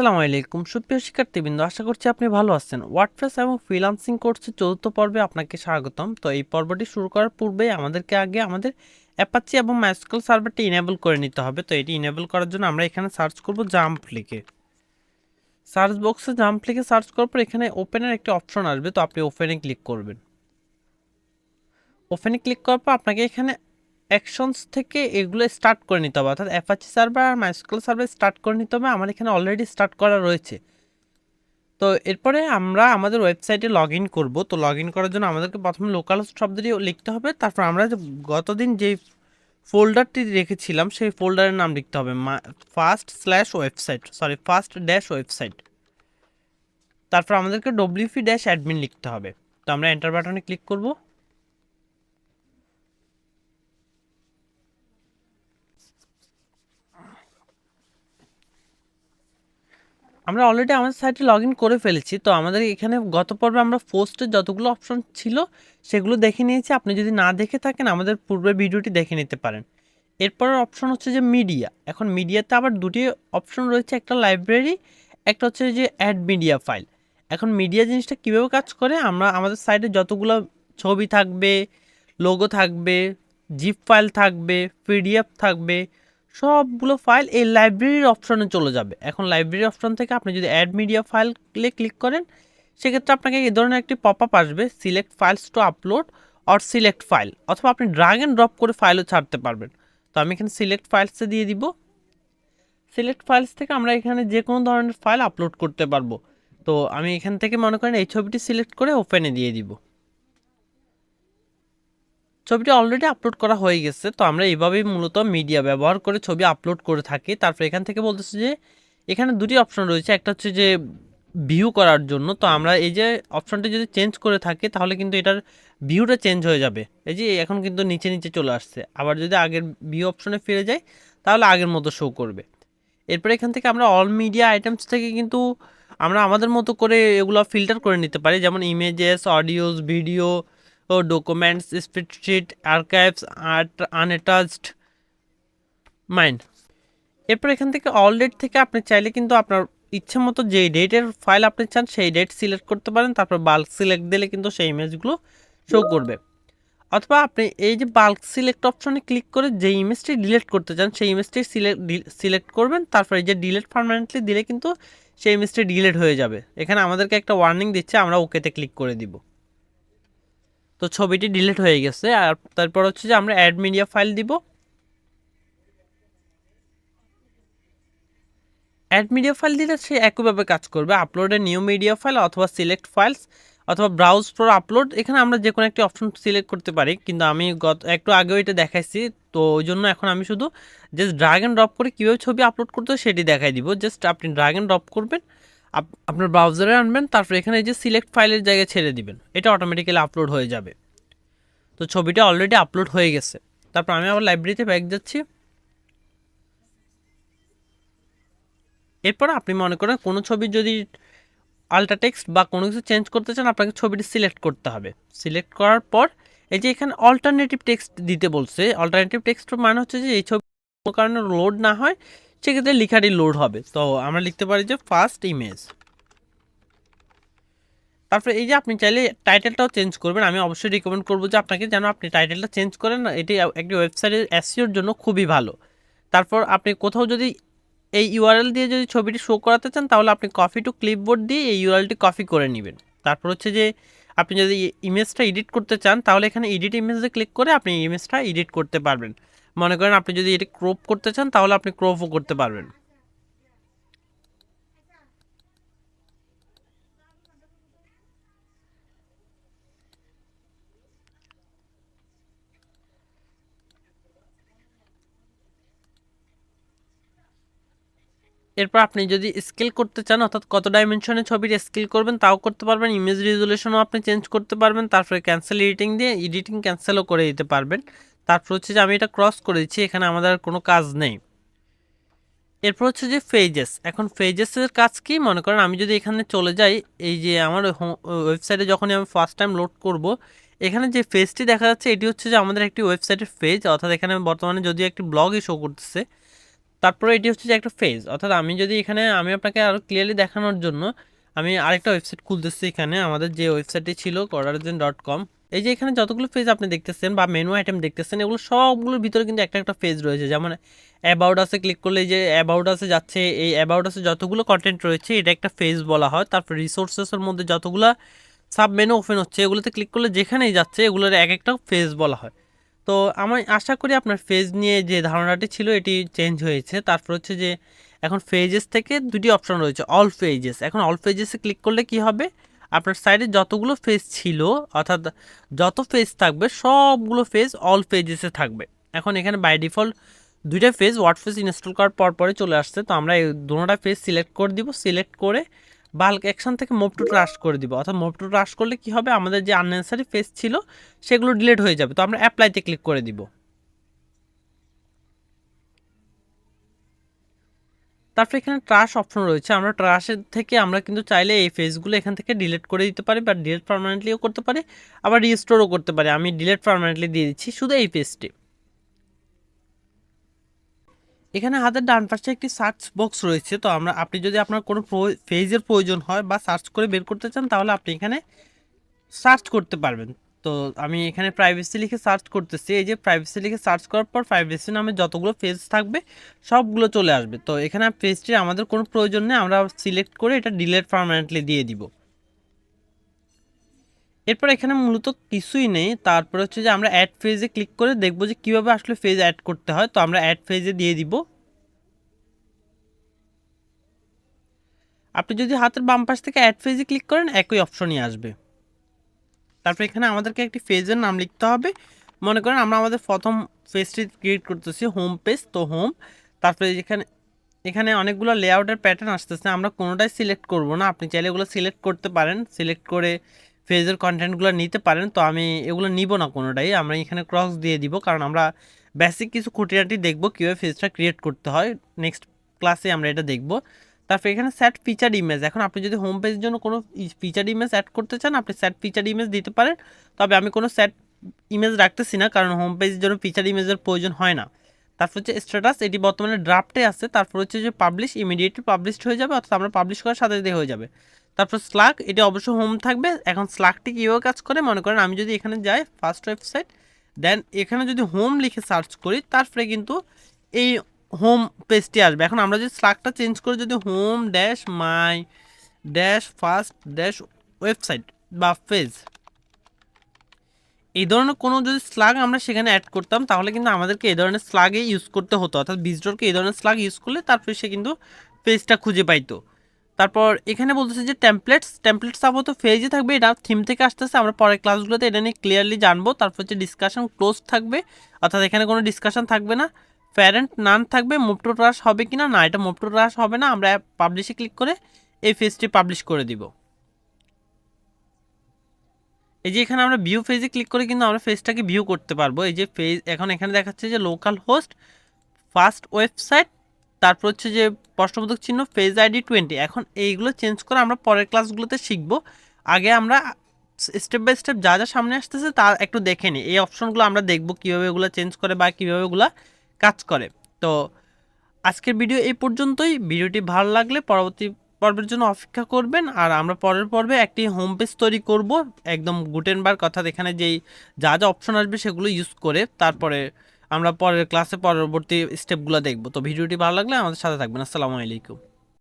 আসসালামু আলাইকুম। সুপ্রিয় শিক্ষার্থীবৃন্দ, আশা করছি আপনি ভালো আছেন। ওয়ার্ডপ্রেস এবং ফ্রিলান্সিং কোর্সের চতুর্থ পর্বে আপনাকে স্বাগতম। তো এই পর্বটি শুরু করার পূর্বে আমাদেরকে আগে আমাদের অ্যাপাচি এবং মাইস্কুল সার্ভারটি ইনেবল করে নিতে হবে। তো এটি ইনেবল করার জন্য আমরা এখানে সার্চ করব জাম্প লিখে। সার্চ বক্সে জাম্প লিখে সার্চ করার পর এখানে ওপেনের একটি অপশন আসবে। তো আপনি ওপেনে ক্লিক করবেন। ওপেনে ক্লিক করার পর আপনাকে এখানে অ্যাকশনস থেকে এগুলো স্টার্ট করে নিতে হবে। অর্থাৎ অ্যাপাচি সার্ভার আর মাইস্কুল সার্ভার স্টার্ট করে নিতে হবে। আমার এখানে অলরেডি স্টার্ট করা রয়েছে। তো এরপরে আমরা আমাদের ওয়েবসাইটে লগ ইন করব। তো লগ ইন করার জন্য আমাদেরকে প্রথমে লোকাল শব্দটি লিখতে হবে। তারপর আমরা যে গতদিন যেই ফোল্ডারটি রেখেছিলাম, সেই ফোল্ডারের নাম লিখতে হবে। First slash website sorry first dash website তারপর আমাদেরকে ডব্লিউপি ড্যাশ অ্যাডমিন লিখতে হবে। তো আমরা এন্টার বাটনে ক্লিক করব। আমরা অলরেডি আমাদের সাইটে লগ ইন করে ফেলেছি। তো আমাদের এখানে গত পর্বে আমরা পোস্টের যতগুলো অপশন ছিল, সেগুলো দেখে নিয়েছি। আপনি যদি না দেখে থাকেন, আমাদের পূর্বে ভিডিওটি দেখে নিতে পারেন। এরপরের অপশন হচ্ছে যে মিডিয়া এখন মিডিয়াতে আবার দুটি অপশন রয়েছে, একটা লাইব্রেরি একটা হচ্ছে যে অ্যাড মিডিয়া ফাইল এখন মিডিয়া জিনিসটা কীভাবে কাজ করে? আমরা আমাদের সাইটে যতগুলো ছবি থাকবে লোগো থাকবে জিপ ফাইল থাকবে পিডিএফ থাকবে সবগুলো ফাইল এই লাইব্রেরির অপশনে চলে যাবে। এখন লাইব্রেরি অপশন থেকে আপনি যদি অ্যাড মিডিয়া ফাইলে ক্লিক করেন, সেক্ষেত্রে আপনাকে এই ধরনের একটি পপ আপ আসবে select files to upload or select file অথবা আপনি ড্রাগ অ্যান্ড ড্রপ করে ফাইলও ছাড়তে পারবেন। তো আমি এখানে সিলেক্ট ফাইলসে দিয়ে দিব। সিলেক্ট ফাইলস থেকে আমরা এখানে যে কোনো ধরনের ফাইল আপলোড করতে পারব। তো আমি এখান থেকে মনে করেন এই ছবিটি সিলেক্ট করে ওপেনে দিয়ে দিব। ছবিটি অলরেডি আপলোড করা হয়ে গেছে, তো আমরা এইভাবেই মূলত মিডিয়া ব্যবহার করে ছবি আপলোড করে থাকি। তারপর এখান থেকে বলতেছে যে, এখানে দুটি অপশন রয়েছে। একটা হচ্ছে যে ভিউ করার জন্য। তো আমরা এই যে অপশনটি যদি চেঞ্জ করে থাকি, তাহলে কিন্তু এটার ভিউটা চেঞ্জ হয়ে যাবে। এই যে এখন কিন্তু নিচে নিচে চলে আসছে। আবার যদি আগের ভিউ অপশনে ফিরে যাই, তাহলে আগের মতো শো করবে। এরপর এখান থেকে আমরা অল মিডিয়া আইটেমস থেকে কিন্তু আমরা আমাদের মতো করে এগুলো ফিল্টার করে নিতে পারি। যেমন ইমেজেস অডিওস ভিডিও ও documents spreadsheet archives art unattached mind এরপর এখান থেকে অল ডেট থেকে আপনি চাইলে কিন্তু আপনার ইচ্ছে মতো যেই ডেটের ফাইল আপনি চান, সেই ডেট সিলেক্ট করতে পারেন। তারপর বাল্ক সিলেক্ট দিলে কিন্তু সেই ইমেজগুলো শো করবে। অথবা আপনি এই যে বাল্ক সিলেক্ট অপশনে ক্লিক করে যে ইমেজটি ডিলিট করতে চান, সেই ইমেজটি সিলেক্ট সিলেক্ট করবেন। তারপর এই যে ডিলেট পারমানেন্টলি দিলে কিন্তু সেই ইমেজটি ডিলেট হয়ে যাবে। এখানে আমাদেরকে একটা ওয়ার্নিং দিচ্ছে, আমরা ওকেতে ক্লিক করে দিব। তো ছবিটি ডিলিট হয়ে গেছে। আর তারপর হচ্ছে যে আমরা অ্যাড মিডিয়া ফাইল দিব। অ্যাড মিডিয়া ফাইল দিলে সে একইভাবে কাজ করবে। আপলোডে নিউ মিডিয়া ফাইল অথবা সিলেক্ট ফাইলস অথবা ব্রাউজ ফর আপলোড এখানে আমরা যে কোনো একটি অপশন সিলেক্ট করতে পারি। কিন্তু আমি গত, একটু আগেও এটা দেখাইছি। তো ওই জন্য এখন আমি শুধু জাস্ট ড্রাগ অ্যান্ড ড্রপ করে কীভাবে ছবি আপলোড করতে সেটি দেখাই দিব। জাস্ট আপনি ড্রাগ অ্যান্ড ড্রপ করবেন। আপনার ব্রাউজারে আনবেন, তারপর এখানে এই যে সিলেক্ট ফাইলের জায়গায় ছেড়ে দিবেন, এটা অটোমেটিক্যালি আপলোড হয়ে যাবে। তো ছবিটা অলরেডি আপলোড হয়ে গেছে। তারপর আমি আবার লাইব্রেরিতে ব্যাক যাচ্ছি। এরপর আপনি মনে করেন কোনো ছবি যদি আলট্রা টেক্সট বা কোনো কিছু চেঞ্জ করতে চান, আপনাকে ছবিটি সিলেক্ট করতে হবে। সিলেক্ট করার পর এই যে এখানে অল্টারনেটিভ টেক্সট দিতে বলছে অল্টারনেটিভ টেক্সট মানে হচ্ছে যে এই ছবি কোনো কারণে লোড না হয় সেক্ষেত্রে লেখাটি লোড হবে। তো আমরা লিখতে পারি যে ফার্স্ট ইমেজ তারপরে এই যে আপনি চাইলে টাইটেলটাও চেঞ্জ করবেন। আমি অবশ্যই রিকমেন্ড করব যে আপনাকে যেন আপনি টাইটেলটা চেঞ্জ করেন। এটি একটি ওয়েবসাইটের এসিওর জন্য খুবই ভালো। তারপর আপনি কোথাও যদি এই ইউআরএল দিয়ে যদি ছবিটি শো করাতে চান, তাহলে আপনি কপি টু ক্লিপবোর্ড দিয়ে এই ইউআরএলটি কপি করে নেবেন। তারপর হচ্ছে যে আপনি যদি ইমেজটা এডিট করতে চান, তাহলে এখানে এডিট ইমেজে ক্লিক করে আপনি ইমেজটা এডিট করতে পারবেন। মনে করেন আপনি যদি এটি ক্রপ করতে চান, তাহলে আপনি ক্রপও করতে পারবেন। এরপর আপনি যদি স্কেল করতে চান, অর্থাৎ কত ডাইমেনশনে ছবির স্কেল করবেন, তাও করতে পারবেন। ইমেজ রেজুলেশনও আপনি চেঞ্জ করতে পারবেন। তারপরে ক্যান্সেল এডিটিং দিয়ে এডিটিং ক্যান্সেলও করে দিতে পারবেন। তারপর হচ্ছে যে আমি এটা ক্রস করে দিচ্ছি, এখানে আমাদের কোনো কাজ নেই। এরপর হচ্ছে যে ফেজেস এখন ফেজেসের কাজ কি? মনে করেন আমি যদি এখানে চলে যাই, এই যে আমার ওয়েবসাইটে যখনই আমি ফার্স্ট টাইম লোড করব, এখানে যে ফেজটি দেখা যাচ্ছে, এটি হচ্ছে যে আমাদের একটি ওয়েবসাইটের ফেজ অর্থাৎ এখানে বর্তমানে যদিও একটি ব্লগই শো করতেছে, তারপরে এটি হচ্ছে যে একটা ফেজ অর্থাৎ আমি যদি এখানে, আমি আপনাকে আরও ক্লিয়ারলি দেখানোর জন্য, আমি আরেকটা ওয়েবসাইট খুলতেছি এখানে, আমাদের যে ওয়েবসাইটটি ছিল করারজেন ডট কম এই যে এখানে যতগুলো পেজ আপনি দেখতেছেন বা মেনু আইটেম দেখতেছেন, এগুলো সবগুলোর ভিতরে কিন্তু একটা একটা পেজ রয়েছে। যেমন অ্যাবাউট আসে ক্লিক করলে যে অ্যাবাউট আছে যাচ্ছে, এই অ্যাবাউট আছে যতগুলো কন্টেন্ট রয়েছে, এটা একটা পেজ বলা হয়। তারপর রিসোর্সেসের মধ্যে যতগুলো সাব মেনু ওপেন হচ্ছে, এগুলোতে ক্লিক করলে যেখানেই যাচ্ছে, এগুলোর এক একটা পেজ বলা হয়। তো আমি আশা করি আপনার ফেজ নিয়ে যে ধারণাটি ছিল, এটি চেঞ্জ হয়েছে। তারপর হচ্ছে যে, এখন ফেজেস থেকে দুটি অপশন রয়েছে অল ফেজেস এখন অল ফেজেসে ক্লিক করলে কি হবে? আপনার সাইডে যতগুলো ফেজ ছিল, অর্থাৎ যত ফেজ থাকবে, সবগুলো ফেজ অল ফেজেসে থাকবে। এখন এখানে বাই ডিফল্ট দুইটা ফেজ ওয়ার্ডফেস ইনস্টল করার পর পরে চলে আসছে। তো আমরা এই দুটোটা ফেজ সিলেক্ট করে দিব। সিলেক্ট করে বাল্ক অ্যাকশন থেকে মুভ টু ট্রাশ করে দিব। অর্থাৎ মুভ টু ট্রাশ করলে কি হবে? আমাদের যে আননেসারি ফেজ ছিল, সেগুলো ডিলিট হয়ে যাবে। তো আমরা অ্যাপ্লাইতে ক্লিক করে দিব। তারপর এখানে ট্রাশ অপশন রয়েছে। আমরা ট্রাশের থেকে আমরা কিন্তু চাইলে এই ফেজগুলো এখান থেকে ডিলেট করে দিতে পারি বা ডিলেট পারমানেন্টলিও করতে পারি, আবার রিস্টোরও করতে পারি। আমি ডিলেট পারমানেন্টলি দিয়ে দিচ্ছি শুধু এই পেজটি এখানে হাতের ডান পাশে একটি সার্চ বক্স রয়েছে। তো আমরা, আপনি যদি আপনার কোনো ফেজের প্রয়োজন হয় বা সার্চ করে বের করতে চান, তাহলে আপনি এখানে সার্চ করতে পারবেন। তো আমি এখানে প্রাইভেসি লিখে সার্চ করতেছি। এই যে প্রাইভেসি লিখে সার্চ করার পর প্রাইভেসি নামে যতগুলো পেজ থাকবে, সবগুলো চলে আসবে। তো এখানে পেজটি আমাদের কোনো প্রয়োজন নেই, আমরা সিলেক্ট করে এটা ডিলেট পারমানেন্টলি দিয়ে দিব। এরপর এখানে মূলত কিছুই নেই। তারপর হচ্ছে যে আমরা অ্যাড ফেজে ক্লিক করে দেখব যে কীভাবে আসলে ফেজ অ্যাড করতে হয়। তো আমরা অ্যাড ফেজে দিয়ে দিব। আপনি যদি হাতের বাম পাশ থেকে অ্যাড ফেজে ক্লিক করেন, একই অপশনই আসবে। তারপর এখানে আমাদেরকে একটি ফেজের নাম লিখতে হবে। মনে করেন আমরা আমাদের প্রথম পেজটি ক্রিয়েট করতেছি হোম পেজ তো হোম তারপরে এখানে এখানে অনেকগুলো লেআউটের প্যাটার্ন আসতেছে, আমরা কোনোটাই সিলেক্ট করব না। আপনি চাইলে এগুলো সিলেক্ট করতে পারেন সিলেক্ট করে ফেজের কন্টেন্টগুলো নিতে পারেন। তো আমি এগুলো নিব না কোনোটাই, আমরা এখানে ক্রস দিয়ে দিব, কারণ আমরা বেসিক কিছু খুঁটিনাটি দেখব, কীভাবে ফেজটা ক্রিয়েট করতে হয়। নেক্সট ক্লাসে আমরা এটা দেখব। তারপর এখানে স্যাট ফিচার ইমেজ এখন আপনি যদি হোম পেজের জন্য কোনো ফিচার ইমেজ অ্যাড করতে চান, আপনি স্যাট ফিচার ইমেজ দিতে পারেন। তবে আমি কোনো স্যাট ইমেজ রাখতেছি না, কারণ হোম পেজের জন্য ফিচার ইমেজের প্রয়োজন হয় না। তারপর হচ্ছে স্ট্যাটাস এটি বর্তমানে ড্রাফটে আছে। তারপর হচ্ছে যে পাবলিশ ইমিডিয়েটলি পাবলিশড হয়ে যাবে, অর্থাৎ আমরা পাবলিশ করার সাথে সাথে হয়ে যাবে। তারপর স্লাক এটি অবশ্যই হোম থাকবে। এখন স্লাকটি কীভাবে কাজ করে? মনে করেন আমি যদি এখানে যাই ফার্স্ট ওয়েবসাইট দেন এখানে যদি হোম লিখে সার্চ করি, তারপরে কিন্তু এই হোম পেজটি আসবে। এখন আমরা যদি স্লাকটা চেঞ্জ করে, যদি home dash my dash first dash website বা পেজ এই ধরনের কোনো যদি স্লাগ আমরা সেখানে অ্যাড করতাম, তাহলে কিন্তু আমাদেরকে এই ধরনের স্লাগে ইউজ করতে হতো। অর্থাৎ বিজডোরকে এই ধরনের স্লাগ ইউজ করলে তারপরে সে কিন্তু পেজটা খুঁজে পাইতো। তারপর এখানে বলতেছে যে টেমপ্লেটস টেমপ্লেটস আপাতত ফেজে থাকবে, এটা থিম থেকে আসতেছে। আমরা পরের ক্লাসগুলোতে এটা নিয়ে ক্লিয়ারলি জানব। তারপর হচ্ছে ডিসকাশন ক্লোজ থাকবে। অর্থাৎ এখানে কোনো ডিসকাশন থাকবে না। প্যারেন্ট নান থাকবে মুভ টু ট্রাস হবে কি না না এটা মুভ টু ট্রাস হবে না। আমরা পাবলিশে ক্লিক করে এই ফেজটি পাবলিশ করে দিব। এই যে এখানে আমরা ভিউ ফেজে ক্লিক করে কিন্তু আমরা ফেজটাকে ভিউ করতে পারব। এই যে ফেজ এখন এখানে দেখাচ্ছে যে লোকাল হোস্ট ফার্স্ট ওয়েবসাইট তারপর হচ্ছে যে প্রশ্নবোধক চিহ্ন ফেজ আইডি টোয়েন্টি এখন এইগুলো চেঞ্জ করে আমরা পরের ক্লাসগুলোতে শিখব। আগে আমরা স্টেপ বাই স্টেপ যা যা সামনে আসতেছে তা একটু দেখে নিই। এই অপশনগুলো আমরা দেখব কীভাবে এগুলো চেঞ্জ করে বা কীভাবে এগুলো কাজ করে। তো আজকের ভিডিও এই পর্যন্তই। ভিডিওটি ভালো লাগলে পরবর্তী পর্বের জন্য অপেক্ষা করবেন। আর আমরা পরের পর্বে একটি হোম পেজ তৈরি করব। একদম গুটেনবার অর্থাৎ এখানে যেই যা যা অপশন আসবে সেগুলো ইউজ করে তারপরে আমরা পরের ক্লাসে পরবর্তী স্টেপগুলো দেখব। তো ভিডিওটি ভালো লাগলে আমাদের সাথে থাকবেন। আসসালামু আলাইকুম।